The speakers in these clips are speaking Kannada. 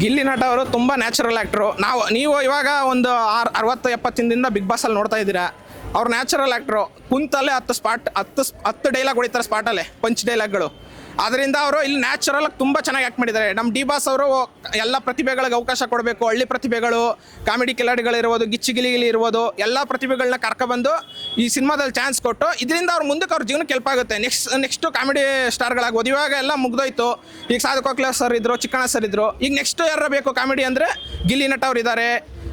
ಗಿಲ್ಲಿ ನಟ ಅವರು ತುಂಬ ನ್ಯಾಚುರಲ್ ಆ್ಯಕ್ಟ್ರು ನಾವು ನೀವು ಇವಾಗ ಒಂದು ಆರು ಅರವತ್ತು ಎಪ್ಪತ್ತಿಂದ ಬಿಗ್ ಬಾಸಲ್ಲಿ ನೋಡ್ತಾ ಇದ್ದೀರಾ. ಅವ್ರು ನ್ಯಾಚುರಲ್ ಆ್ಯಕ್ಟ್ರು ಕುಂತಲ್ಲೇ ಹತ್ತು ಸ್ಪಾಟ್ ಹತ್ತು ಹತ್ತು ಡೈಲಾಗ್ ಹೊಡಿತಾರೆ ಸ್ಪಾಟಲ್ಲೇ ಪಂಚ್ ಡೈಲಾಗ್ಗಳು ಅದರಿಂದ ಅವರು ಇಲ್ಲಿ ನ್ಯಾಚುರಲ್ ಆಗಿ ತುಂಬ ಚೆನ್ನಾಗಿ ಆ್ಯಕ್ಟ್ ಮಾಡಿದ್ದಾರೆ. ನಮ್ಮ ಡಿ ಬಾಸ್ ಅವರು ಎಲ್ಲ ಪ್ರತಿಭೆಗಳಿಗೆ ಅವಕಾಶ ಕೊಡಬೇಕು. ಹಳ್ಳಿ ಪ್ರತಿಭೆಗಳು, ಕಾಮಿಡಿ ಕಿಲಾಡಿಗಳಿರ್ಬೋದು ಗಿಚ್ಚಿ ಗಿಲಿಗಿಲಿ ಇರ್ಬೋದು, ಎಲ್ಲ ಪ್ರತಿಭೆಗಳನ್ನ ಕರ್ಕೊಬಂದು ಈ ಸಿನಿಮಾದಲ್ಲಿ ಚಾನ್ಸ್ ಕೊಟ್ಟು ಇದರಿಂದ ಅವ್ರ ಮುಂದಕ್ಕೆ ಅವ್ರ ಜೀವನಕ್ಕೆ ಹೆಲ್ಪ್ ಆಗುತ್ತೆ. ನೆಕ್ಸ್ಟ್ ನೆಕ್ಸ್ಟು ಕಾಮಿಡಿ ಸ್ಟಾರ್ಗಳಾಗ್ಬೋದು ಇವಾಗ ಎಲ್ಲ ಮುಗ್ದೋಯ್ತು. ಈಗ ಸಾಧು ಕೋಕ್ಲ ಸರ್ ಇದ್ರು, ಚಿಕ್ಕಣ್ಣ ಸರ್ ಇದ್ರು. ಈಗ ನೆಕ್ಸ್ಟ್ ಯಾರು ಬೇಕು ಕಾಮಿಡಿ ಅಂದರೆ ಗಿಲ್ಲಿ ನಟ ಅವ್ರು ಇದ್ದಾರೆ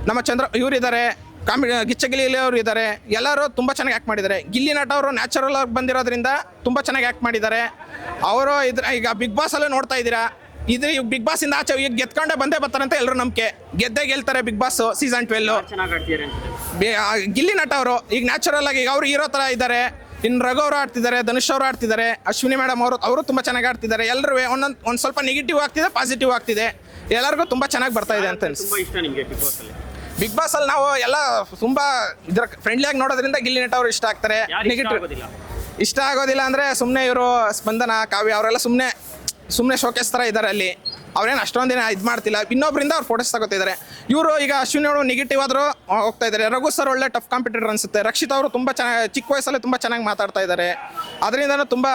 ನಮ್ಮ ಚಂದ್ರ ಇವರಿದ್ದಾರೆ. ಕಾಮಿಡಿ ಗಿಚ್ಚ ಗಿಲಿ ಅವರು ಇದ್ದಾರೆ ಎಲ್ಲರೂ ತುಂಬ ಚೆನ್ನಾಗಿ ಆ್ಯಕ್ಟ್ ಮಾಡಿದ್ದಾರೆ. ಗಿಲ್ಲಿ ನಟ ಅವರು ನ್ಯಾಚುರಲ್ ಆಗಿ ಬಂದಿರೋದ್ರಿಂದ ತುಂಬ ಚೆನ್ನಾಗಿ ಆ್ಯಕ್ಟ್ ಮಾಡಿದ್ದಾರೆ. ಅವರು ಇದ್ರ ಈಗ ಬಿಗ್ ಬಾಸಲ್ಲೂ ನೋಡ್ತಾ ಇದ್ದೀರಾ? ಇದ್ರೆ ಈಗ ಬಿಗ್ ಇಂದ ಆಚೆ ಈಗ ಗೆದ್ಕೊಂಡೆ ಬಂದೇ ಬರ್ತಾರಂತ ಎಲ್ಲರೂ ನಂಬಿಕೆ. ಗೆದ್ದೇ ಗೆಲ್ತಾರೆ big boss season twelve Gilli Nata ಅವರು ಈಗ ನ್ಯಾಚುರಲ್ ಆಗಿ ಈಗ ಅವರು ಹೀರೋ ಥರ ಇದ್ದಾರೆ. ಇನ್ನು ರಘು ಅವರು ಆಡ್ತಿದ್ದಾರೆ ಧನುಷ್ ಅವರು ಆಡ್ತಿದ್ದಾರೆ ಅಶ್ವಿನಿ ಮೇಡಮ್ ಅವರು ಅವರು ತುಂಬ ಚೆನ್ನಾಗಿ ಆಡ್ತಿದ್ದಾರೆ. ಎಲ್ಲರೂ ಒಂದೊಂದು ಒಂದು ಸ್ವಲ್ಪ ನೆಗೆಟಿವ್ ಆಗ್ತಿದೆ ಪಾಸಿಟಿವ್ ಆಗ್ತಿದೆ. ಎಲ್ಲರಿಗೂ ತುಂಬ ಚೆನ್ನಾಗಿ ಬರ್ತಾ ಇದೆ ಅಂತ ಅನ್ಸುತ್ತೆ. ತುಂಬಾ ಇಷ್ಟ ನಿಮಗೆ ಬಿಗ್ ಬಾಸ್ ಅಲ್ಲಿ ನಾವು ಎಲ್ಲ ತುಂಬಾ ಇದ್ರ ಫ್ರೆಂಡ್ಲಿ ಆಗಿ ನೋಡೋದ್ರಿಂದ ಗಿಲ್ಲಿ ನಟ ಅವರು ಇಷ್ಟ ಆಗ್ತಾರೆ. ನೆಗೆಟಿವ್ ಆಗೋದಿಲ್ಲ? ಇಷ್ಟ ಆಗೋದಿಲ್ಲ ಅಂದರೆ ಸುಮ್ಮನೆ ಇವರು ಸ್ಪಂದನ ಕಾವ್ಯ ಅವರೆಲ್ಲ ಸುಮ್ಮನೆ ಸುಮ್ಮನೆ ಶೋಕೇಸ್ ಥರ ಇದ್ದಾರೆ ಅಲ್ಲಿ. ಅವ್ರೇನು ಅಷ್ಟೊಂದು ದಿನ ಇದು ಮಾಡ್ತಿಲ್ಲ. ಇನ್ನೊಬ್ಬರಿಂದ ಅವ್ರು ಫೋಟೋಸ್ ತಗೋತಿದ್ದಾರೆ ಇವರು ಈಗ ಅಶ್ವಿನಿ ಅವರು ನೆಗೆಟಿವ್ ಆದರೂ ಹೋಗ್ತಾ ಇದ್ದಾರೆ ರಘು ಸರ್ ಒಳ್ಳೆ ಟಫ್ ಕಾಂಪಿಟೇಟರ್ ಅನ್ಸುತ್ತೆ. ರಕ್ಷಿತ್ ಅವರು ತುಂಬ ಚೆನ್ನಾಗಿ ಚಿಕ್ಕ ವಯಸ್ಸಲ್ಲೇ ತುಂಬ ಚೆನ್ನಾಗಿ ಮಾತಾಡ್ತಾ ಇದ್ದಾರೆ ಅದರಿಂದನೂ ತುಂಬ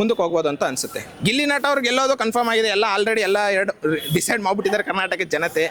ಮುಂದಕ್ಕೆ ಹೋಗ್ಬೋದು ಅಂತ ಅನಿಸುತ್ತೆ. ಗಿಲ್ಲಿ ನಟ ಅವ್ರು ಗೆಲ್ಲೋದು ಕನ್ಫರ್ಮ್ ಆಗಿದೆ. ಎಲ್ಲ ಆಲ್ರೆಡಿ ಎಲ್ಲ ಎರಡು ಡಿಸೈಡ್ ಮಾಡ್ಬಿಟ್ಟಿದ್ದಾರೆ ಕರ್ನಾಟಕದ ಜನತೆ.